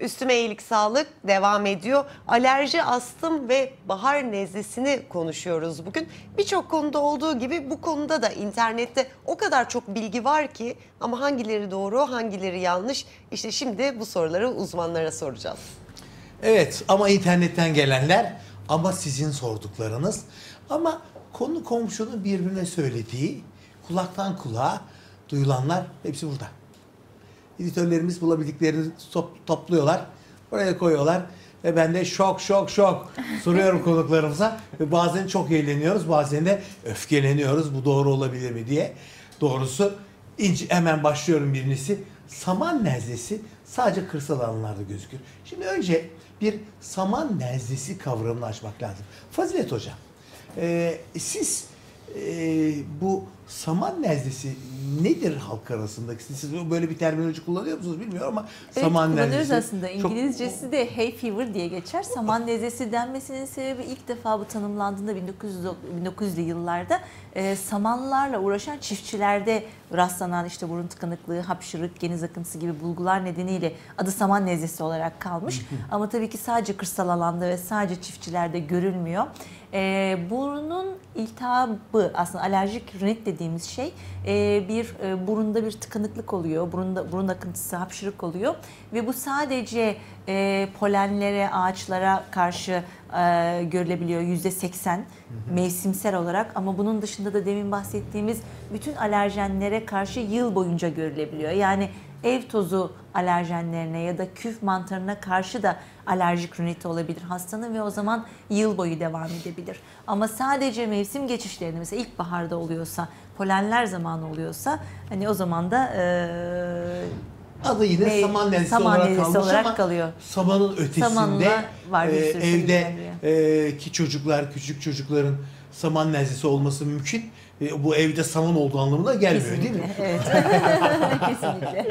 Üstüme iyilik sağlık devam ediyor. Alerji, astım ve bahar nezlesini konuşuyoruz bugün. Birçok konuda olduğu gibi bu konuda da internette o kadar çok bilgi var ki ama hangileri doğru, hangileri yanlış? İşte şimdi bu soruları uzmanlara soracağız. Evet ama internetten gelenler ama sizin sorduklarınız ama konu komşunun birbirine söylediği kulaktan kulağa duyulanlar hepsi burada. Editörlerimiz bulabildiklerini top- topluyorlar. Oraya koyuyorlar. Ve ben de şok şok şok soruyorum konuklarımıza. Ve bazen çok eğleniyoruz bazen de öfkeleniyoruz. Bu doğru olabilir mi diye. Doğrusu ince, hemen başlıyorum birincisi. Saman nezlesi sadece kırsal alanlarda gözükür. Şimdi önce bir saman nezlesi kavramını açmak lazım. Fazilet Hocam, e, siz e, bu saman nezlesi nedir halk arasında? Siz böyle bir terminoloji kullanıyor musunuz bilmiyorum ama Evet saman nezlesi. aslında. çok- İngilizcesi de hay fever diye geçer. Saman nezlesi denmesinin sebebi ilk defa bu tanımlandığında 1900, 1900'lü yıllarda e, samanlarla uğraşan çiftçilerde rastlanan işte burun tıkanıklığı, hapşırık, geniz akıntısı gibi bulgular nedeniyle adı saman nezlesi olarak kalmış. Ama tabii ki sadece kırsal alanda ve sadece çiftçilerde görülmüyor. E, burnun iltihabı aslında alerjik rinit dediğimiz şey e, bir e, burunda bir tıkanıklık oluyor. Burunda burun akıntısı, hapşırık oluyor ve bu sadece e, polenlere, ağaçlara karşı e, görülebiliyor yüzde seksen mevsimsel olarak ama bunun dışında da demin bahsettiğimiz bütün alerjenlere karşı yıl boyunca görülebiliyor. Yani ev tozu alerjenlerine ya da küf mantarına karşı da alerjik riniti olabilir hastanın ve o zaman yıl boyu devam edebilir. Ama sadece mevsim geçişlerinde mesela ilkbaharda oluyorsa, polenler zamanı oluyorsa hani o zaman da eee Adı yine Ne- saman nezlesi saman olarak kalmış olarak ama kalıyor. samanın ötesinde Samanla var e, evde e, ki çocuklar, küçük çocukların saman nezlesi olması mümkün. E, bu evde saman olduğu anlamına gelmiyor değil mi? kesinlikle. Evet. Kesinlikle.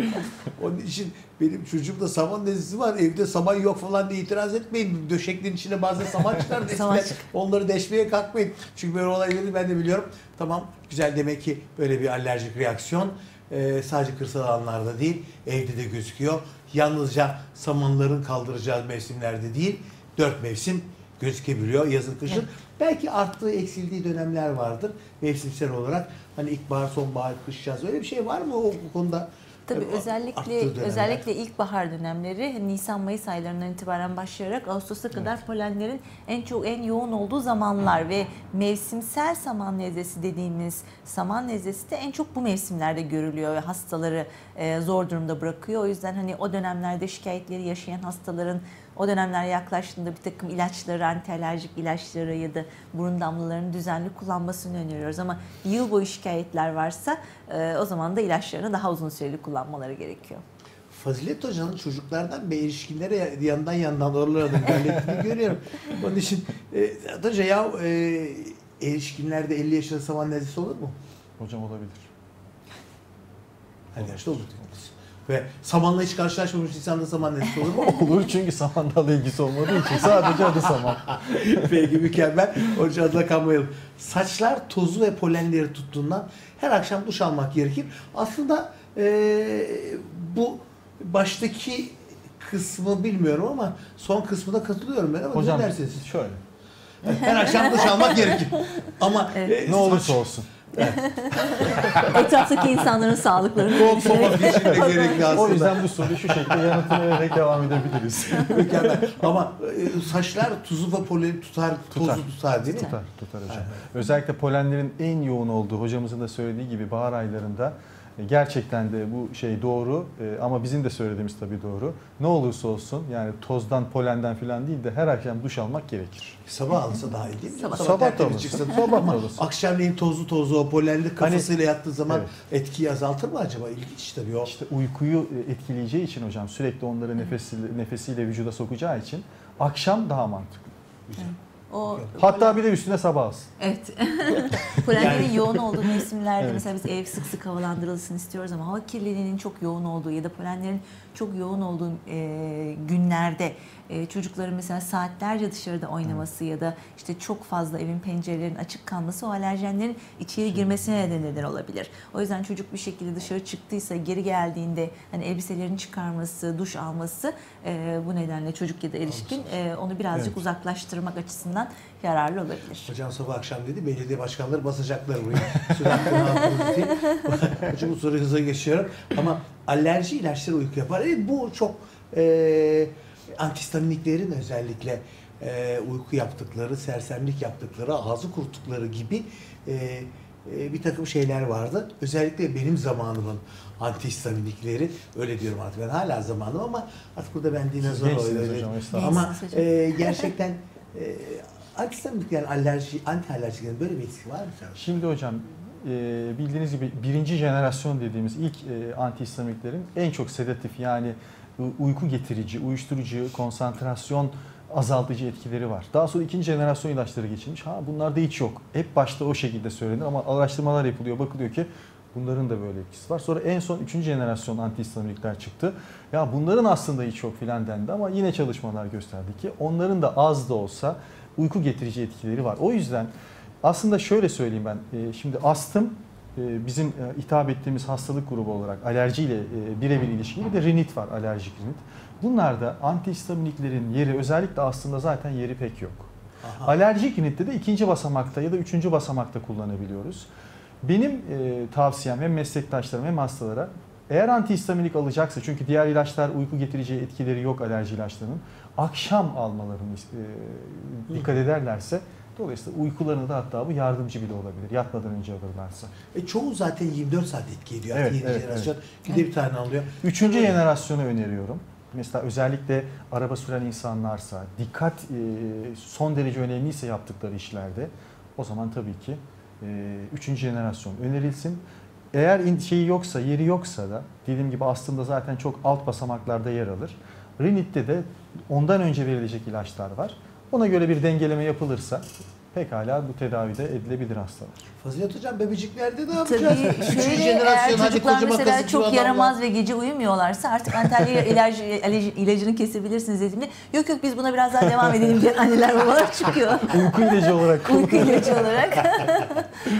Onun için benim çocuğumda saman nezlesi var. Evde saman yok falan diye itiraz etmeyin. Döşeklerin içine bazen saman çıkar. Saman. Onları deşmeye kalkmayın. Çünkü böyle olayları ben de biliyorum. Tamam güzel demek ki böyle bir alerjik reaksiyon e, sadece kırsal alanlarda değil evde de gözüküyor. Yalnızca samanların kaldıracağı mevsimlerde değil dört mevsim gözükebiliyor yazın kışın. Belki arttığı eksildiği dönemler vardır mevsimsel olarak. Hani ilkbahar, sonbahar, kış, yaz öyle bir şey var mı o konuda? Tabii E, arttığı özellikle özellikle ilkbahar dönemleri Nisan Mayıs aylarından itibaren başlayarak Ağustos'a kadar polenlerin en çok en yoğun olduğu zamanlar ve mevsimsel saman nezlesi dediğimiz saman nezlesi de en çok bu mevsimlerde görülüyor ve hastaları e, zor durumda bırakıyor. O yüzden hani o dönemlerde şikayetleri yaşayan hastaların o dönemler yaklaştığında bir takım ilaçları, antialerjik ilaçları ya da burun damlalarını düzenli kullanmasını öneriyoruz. Ama yıl boyu şikayetler varsa e, o zaman da ilaçlarını daha uzun süreli kullanmaları gerekiyor. Fazilet Hoca'nın çocuklardan ve erişkinlere yandan yandan oralara da ilerlettiğini görüyorum. Onun için e, Hoca ya e, erişkinlerde 50 yaşında saman nezlesi olur mu? Hocam olabilir. Her yaşta olur diyoruz. Ve samanla hiç karşılaşmamış insanda saman nezlesi olur mu? Olur çünkü samandalla ilgisi olmadığı için sadece adı saman. Peki mükemmel. Onun için adına kalmayalım. Saçlar tozu ve polenleri tuttuğundan her akşam duş almak gerekir. Aslında e, bu baştaki kısmı bilmiyorum ama son kısmına katılıyorum ben ama Hocam ne dersiniz? şöyle. Her akşam duş almak gerekir. Ama Evet. e, Ne olursa saç- olsun. Etraftaki insanların sağlıklarını Korkmamak için de gerekli aslında. O yüzden bu soruyu şu şekilde yanıtını vererek devam edebiliriz. Mükemmel. Ama e, saçlar tuzu ve poleni tutar, Tutar. tozu tutar değil mi? Tutar, tutar hocam. Özellikle polenlerin en yoğun olduğu hocamızın da söylediği gibi bahar aylarında gerçekten de bu şey doğru e, ama bizim de söylediğimiz tabii doğru. Ne olursa olsun yani tozdan, polenden falan değil de her akşam duş almak gerekir. Sabah alsa daha iyi değil mi? Sabah. Sabah da tertemiz alırsın. çıksın. Sabah da alırsın. akşamleyin tozlu tozlu o polenli kafasıyla yattığı zaman Evet. etkiyi azaltır mı acaba? İlginç tabii o. İşte uykuyu e, etkileyeceği için hocam sürekli onları nefesiyle, nefesiyle vücuda sokacağı için akşam daha mantıklı. O Hatta bir de üstüne sabah alsın. Evet. Polenlerin Yani- yoğun olduğu mevsimlerde Evet. mesela biz ev sık sık havalandırılsın istiyoruz ama hava kirliliğinin çok yoğun olduğu ya da polenlerin çok yoğun olduğu e, günlerde e, çocukların mesela saatlerce dışarıda oynaması ya da işte çok fazla evin pencerelerinin açık kalması o alerjenlerin içeri girmesine de neden olabilir. O yüzden çocuk bir şekilde dışarı çıktıysa geri geldiğinde hani elbiselerini çıkarması, duş alması e, bu nedenle çocuk ya da erişkin e, onu birazcık Evet. uzaklaştırmak açısından yararlı olabilir. Hocam sabah akşam dedi belediye başkanları basacaklar buraya. Süre hakkını aldınız diye. Hocam bu soruyu hızla geçiyorum. Ama alerji ilaçları uyku yapar. Evet, bu çok e, antihistaminiklerin özellikle e, uyku yaptıkları, sersemlik yaptıkları, ağzı kuruttukları gibi e, e, bir takım şeyler vardı. Özellikle benim zamanımın antihistaminikleri öyle diyorum artık ben hala zamanım ama artık burada ben dinozor oynuyorum. Ama e, gerçekten e, antihistaminik yani alerji, anti alerjilerin böyle bir etkisi var mı? Şimdi hocam e, bildiğiniz gibi birinci jenerasyon dediğimiz ilk e, antihistaminiklerin en çok sedatif yani uyku getirici, uyuşturucu, konsantrasyon azaltıcı etkileri var. Daha sonra ikinci jenerasyon ilaçları geçilmiş. Ha bunlarda hiç yok. Hep başta o şekilde söylenir ama araştırmalar yapılıyor. Bakılıyor ki bunların da böyle etkisi var. Sonra en son üçüncü jenerasyon antihistaminikler çıktı. Ya bunların aslında hiç yok filan dendi ama yine çalışmalar gösterdi ki onların da az da olsa uyku getirici etkileri var. O yüzden aslında şöyle söyleyeyim ben. e, Şimdi astım bizim e, hitap ettiğimiz hastalık grubu olarak alerjiyle e, birebir ilişkili bir de rinit var, alerjik rinit. Bunlarda antihistaminiklerin yeri özellikle aslında zaten yeri pek yok. Aha. Alerjik rinitte de ikinci basamakta ya da üçüncü basamakta kullanabiliyoruz. Benim e, tavsiyem hem meslektaşlarım hem hastalara eğer antihistaminik alacaksa çünkü diğer ilaçlar uyku getirici etkileri yok alerji ilaçlarının akşam almalarını e, dikkat ederlerse dolayısıyla uykularını da hatta bu yardımcı bile olabilir yatmadan önce alırlarsa. E, çoğu zaten 24 saat etki ediyor. Evet, yeni evet, jenerasyon günde bir tane alıyor. Üçüncü jenerasyonu öneriyorum. Mesela özellikle araba süren insanlarsa, dikkat e, son derece önemliyse yaptıkları işlerde o zaman tabii ki e, üçüncü jenerasyon önerilsin. Eğer şeyi yoksa, yeri yoksa da dediğim gibi aslında zaten çok alt basamaklarda yer alır. Rinit'te de ondan önce verilecek ilaçlar var. Ona göre bir dengeleme yapılırsa pekala bu tedavide edilebilir hastalar. Fazilet Hocam bebeciklerde ne yapacağız? Tabii şöyle jenerasyon, eğer çocuklar mesela çok adamlar. yaramaz ve gece uyumuyorlarsa artık antalya ilacı, ilacı- ilacını kesebilirsiniz dediğimde yok yok biz buna biraz daha devam edelim diye anneler babalar çıkıyor. Uyku ilacı olarak Uyku ilacı olarak.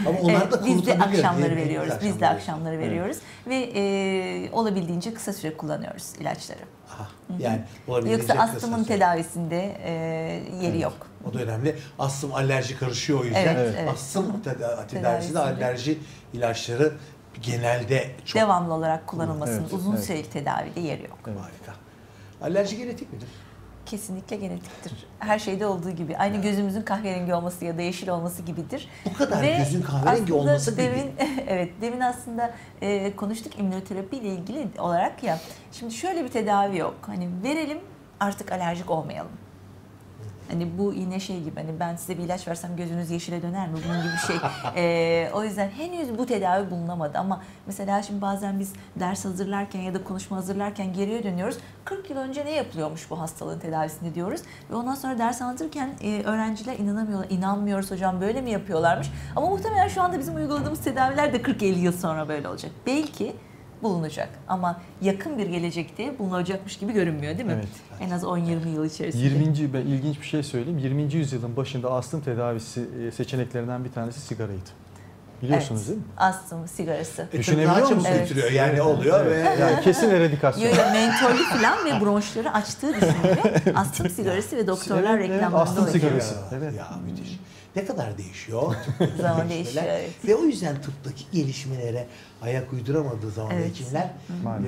Ama onlar Evet, da biz de akşamları veriyoruz. Biz de akşamları Evet. veriyoruz ve e, olabildiğince kısa süre kullanıyoruz ilaçları. Aha, yani olabilecek Yoksa astımın tedavisinde e, yeri yok. O da önemli. Astım alerji karışıyor o yüzden. Evet, evet. Astım teda- tedavisinde alerji ilaçları genelde çok Devamlı olarak kullanılmasının Evet, uzun evet. süreli tedavide yeri yok. Evet. harika. Alerji genetik midir? Kesinlikle genetiktir. Her şeyde olduğu gibi. Aynı gözümüzün kahverengi olması ya da yeşil olması gibidir. Bu kadar gözün kahverengi olması demin, evet demin aslında e, konuştuk immünoterapi ile ilgili olarak ya. Şimdi şöyle bir tedavi yok. Hani verelim artık alerjik olmayalım. Hani bu yine şey gibi hani ben size bir ilaç versem gözünüz yeşile döner mi? Bunun gibi bir şey. Ee, o yüzden henüz bu tedavi bulunamadı ama mesela şimdi bazen biz ders hazırlarken ya da konuşma hazırlarken geriye dönüyoruz. 40 yıl önce ne yapılıyormuş bu hastalığın tedavisinde diyoruz. Ve ondan sonra ders anlatırken e, öğrenciler inanamıyorlar. İnanmıyoruz hocam böyle mi yapıyorlarmış? Ama muhtemelen şu anda bizim uyguladığımız tedaviler de 40-50 yıl sonra böyle olacak. Belki bulunacak ama yakın bir gelecekte bulunacakmış gibi görünmüyor değil mi? Evet. En az 10-20 yıl içerisinde. 20. ben ilginç bir şey söyleyeyim. 20. yüzyılın başında astım tedavisi e, seçeneklerinden bir tanesi sigaraydı. Biliyorsunuz evet. değil mi? Astım sigarası. E, Düşünebiliyor daha çabuk musun? Evet. götürüyor yani oluyor ve Yani kesin eradikasyon. Yo, yo, mentollü falan ve bronşları açtığı düşünülüyor. Astım sigarası ve doktorlar Evet, evet, reklamlarında astım sigarası. Evet. Ya müthiş. Ne kadar değişiyor. Zaman değişiyor, evet. Ve o yüzden tıptaki gelişmelere ayak uyduramadığı zaman Evet. hekimler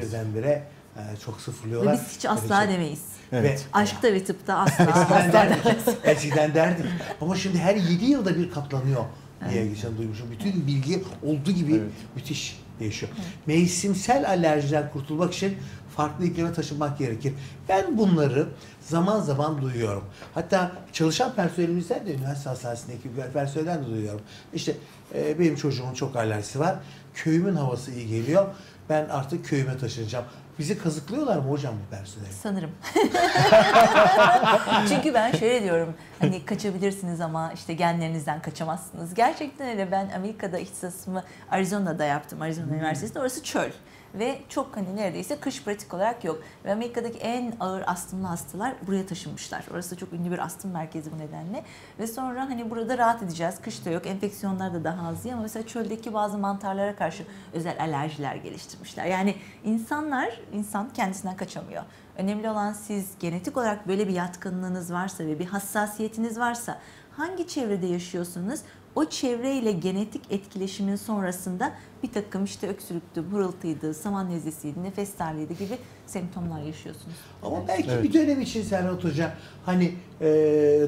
birdenbire e, çok Ve sıfırlıyorlar. biz hiç asla Böyle demeyiz. Evet. Ve Aşkta ve tıpta asla. Eskiden asla derdik. Eskiden derdik. Ama şimdi her 7 yılda bir katlanıyor diye geçen duymuşum. Bütün bilgi olduğu gibi Evet. müthiş değişiyor. Mevsimsel alerjiden kurtulmak için farklı iklime taşınmak gerekir. Ben bunları zaman zaman duyuyorum. Hatta çalışan personelimizden de üniversite hastanesindeki personelden de duyuyorum. İşte e, benim çocuğumun çok alerjisi var. Köyümün havası iyi geliyor. Ben artık köyüme taşınacağım. Bizi kazıklıyorlar mı hocam bu personel? Sanırım. Çünkü ben şöyle diyorum. Hani kaçabilirsiniz ama işte genlerinizden kaçamazsınız. Gerçekten öyle. Ben Amerika'da ihtisasımı Arizona'da yaptım. Arizona Üniversitesi'nde. Orası çöl. Ve çok hani neredeyse kış pratik olarak yok. Ve Amerika'daki en ağır astımlı hastalar buraya taşınmışlar. Orası çok ünlü bir astım merkezi bu nedenle. Ve sonra hani burada rahat edeceğiz. Kış da yok. Enfeksiyonlar da daha az diye ama mesela çöldeki bazı mantarlara karşı özel alerjiler geliştirmişler. Yani insanlar, insan kendisinden kaçamıyor. Önemli olan siz genetik olarak böyle bir yatkınlığınız varsa ve bir hassasiyetiniz varsa hangi çevrede yaşıyorsunuz? O çevreyle genetik etkileşimin sonrasında bir takım işte öksürüktü, hırıltıydı, saman nezlesiydi, nefes darlığıydı gibi semptomlar yaşıyorsunuz. Ama belki Evet. bir dönem için Serhat Hoca hani e,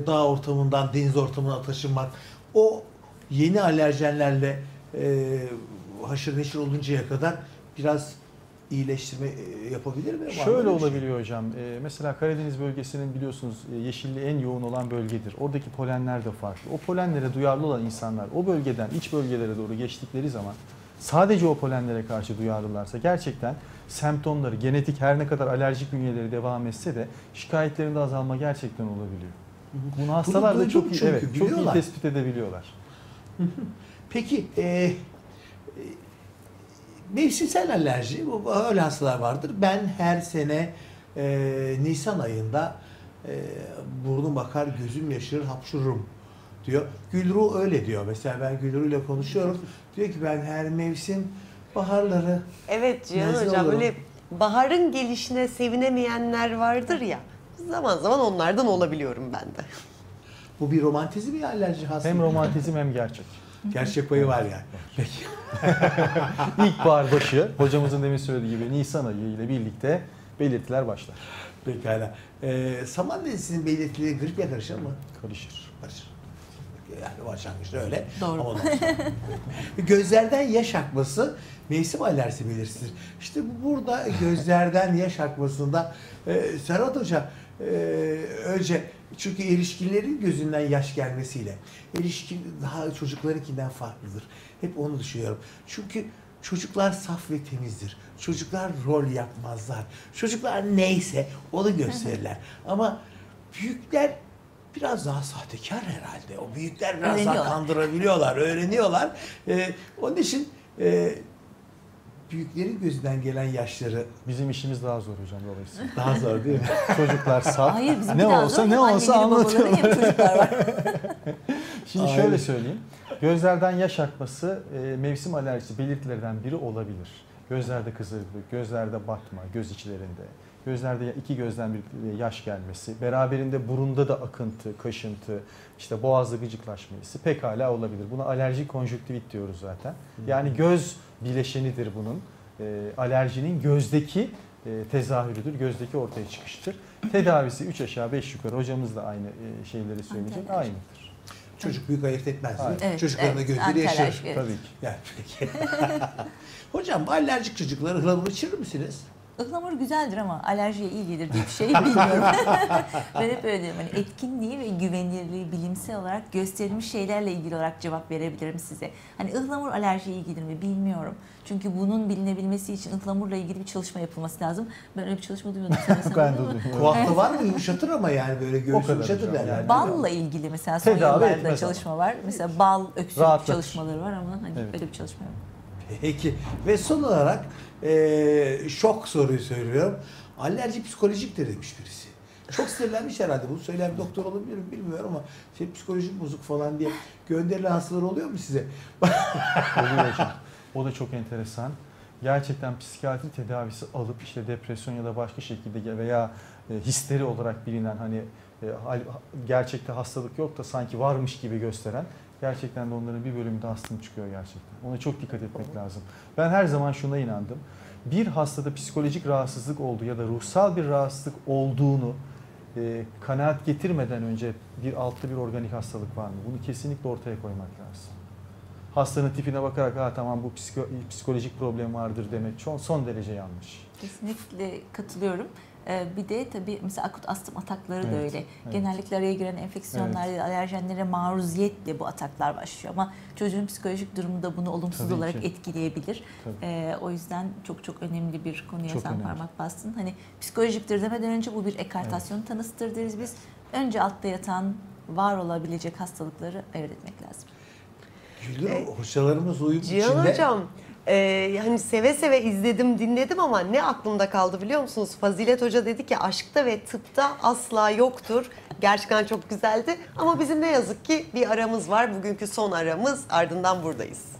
dağ ortamından deniz ortamına taşınmak o yeni alerjenlerle e, haşır neşir oluncaya kadar biraz iyileştirme e, yapabilir mi? Var Şöyle şey? olabiliyor hocam. Ee, mesela Karadeniz bölgesinin biliyorsunuz e, yeşilliği en yoğun olan bölgedir. Oradaki polenler de farklı. O polenlere duyarlı olan insanlar o bölgeden iç bölgelere doğru geçtikleri zaman sadece o polenlere karşı duyarlılarsa gerçekten semptomları, genetik her ne kadar alerjik bünyeleri devam etse de şikayetlerinde azalma gerçekten olabiliyor. Bunu hastalar da çok iyi, evet, çok iyi tespit edebiliyorlar. Peki e, e, mevsimsel alerji bu öyle hastalar vardır. Ben her sene e, Nisan ayında e, burnum bakar, gözüm yaşarır, hapşururum diyor. Gülru öyle diyor. Mesela ben Gülru ile konuşuyorum. Diyor ki ben her mevsim baharları Evet Cihan Hocam olurum. böyle baharın gelişine sevinemeyenler vardır ya. Zaman zaman onlardan olabiliyorum ben de. bu bir romantizm ya alerji hastalığı. Hem romantizm hem gerçek. Gerçek payı var yani. Peki. İlkbahar başı hocamızın demin söylediği gibi Nisan ayı ile birlikte belirtiler başlar. Pekala. Ee, saman nezlesinin belirtileri griple karışır mı? Karışır. Karışır. Yani başlangıçta öyle. Doğru. Ama Gözlerden yaş akması mevsim alerjisi belirtisidir. İşte bu burada gözlerden yaş akmasında e, Serhat Hoca e, önce çünkü erişkinlerin gözünden yaş gelmesiyle erişkin daha çocuklarınkinden farklıdır. Hep onu düşünüyorum. Çünkü çocuklar saf ve temizdir. Çocuklar rol yapmazlar. Çocuklar neyse onu gösterirler. Ama büyükler biraz daha sahtekar herhalde. O büyükler biraz daha kandırabiliyorlar, öğreniyorlar. Ee, onun için e, büyüklerin gözünden gelen yaşları Bizim işimiz daha zor hocam dolayısıyla. daha zor değil mi? Çocuklar saf. Hayır bizim ne olsa zor. ne olsa anlatıyorlar. Çocuklar var. Şimdi Aynen. şöyle söyleyeyim. Gözlerden yaş akması e, mevsim alerjisi belirtilerinden biri olabilir. Gözlerde kızarıklık, gözlerde batma, göz içlerinde, gözlerde iki gözden bir yaş gelmesi, beraberinde burunda da akıntı, kaşıntı, işte boğazda gıcıklaşma hissi pekala olabilir. Buna alerjik konjüktivit diyoruz zaten. Yani göz bileşenidir bunun. E, alerjinin gözdeki e, tezahürüdür, gözdeki ortaya çıkıştır. Tedavisi 3 aşağı 5 yukarı hocamız da aynı e, şeyleri söyleyecek, Antalya. aynıdır. Çocuk büyük ayırt etmez. Hayır. Evet, Çocukların da evet, gözleri alerjik, evet. Tabii ki. Yani peki. Hocam bu alerjik çocukları ıhlamur içirir misiniz? Ihlamur güzeldir ama alerjiye iyi gelir diye bir şey bilmiyorum. ben hep öyle diyorum. Hani etkinliği ve güvenilirliği bilimsel olarak gösterilmiş şeylerle ilgili olarak cevap verebilirim size. Hani ıhlamur alerjiye iyi gelir mi bilmiyorum. Çünkü bunun bilinebilmesi için ıhlamurla ilgili bir çalışma yapılması lazım. Ben öyle bir çalışma duymadım. Ben de duymadım. Kulakta var mı yumuşatır ama yani böyle göğüs yumuşatır derler. Balla ilgili mesela son Tedavi yıllarda çalışma var. Mesela bal öksürük çalışmaları var ama hani Evet. öyle bir çalışma yok. Peki. Ve son olarak eee, şok soruyu söylüyorum. Alerji psikolojiktir demiş birisi. Çok sinirlenmiş herhalde. Bunu söyleyen bir doktor olabilir mi bilmiyorum ama şey psikolojik bozuk falan diye gönderilen hastalar oluyor mu size? Oluyor hocam. O da çok enteresan. Gerçekten psikiyatri tedavisi alıp işte depresyon ya da başka şekilde veya e, histeri olarak bilinen hani e, gerçekte hastalık yok da sanki varmış gibi gösteren gerçekten de onların bir bölümünde astım çıkıyor gerçekten. Ona çok dikkat etmek lazım. Ben her zaman şuna inandım. Bir hastada psikolojik rahatsızlık olduğu ya da ruhsal bir rahatsızlık olduğunu e, kanaat getirmeden önce bir altta bir organik hastalık var mı? Bunu kesinlikle ortaya koymak lazım. Hastanın tipine bakarak ha tamam bu psiko- psikolojik problem vardır demek son, son derece yanlış. Kesinlikle katılıyorum. Ee, Bir de tabii mesela akut astım atakları da Evet, öyle. evet. Genellikle araya giren enfeksiyonlar ya da alerjenlere maruziyetle bu ataklar başlıyor. Ama çocuğun psikolojik durumu da bunu olumsuz Tabii olarak ki. etkileyebilir. Ee, o yüzden çok çok önemli bir konuya Çok sen önemli. parmak bastın. Hani psikolojiktir demeden önce bu bir ekartasyon tanısıdır deriz biz. Önce altta yatan var olabilecek hastalıkları ayırt etmek lazım. Gülür E, hocalarımız uyum Cihan içinde. Hocam Ee, hani seve seve izledim dinledim ama ne aklımda kaldı biliyor musunuz? Fazilet Hoca dedi ki aşkta ve tıpta asla yoktur. Gerçekten çok güzeldi ama bizim ne yazık ki bir aramız var. Bugünkü son aramız ardından buradayız.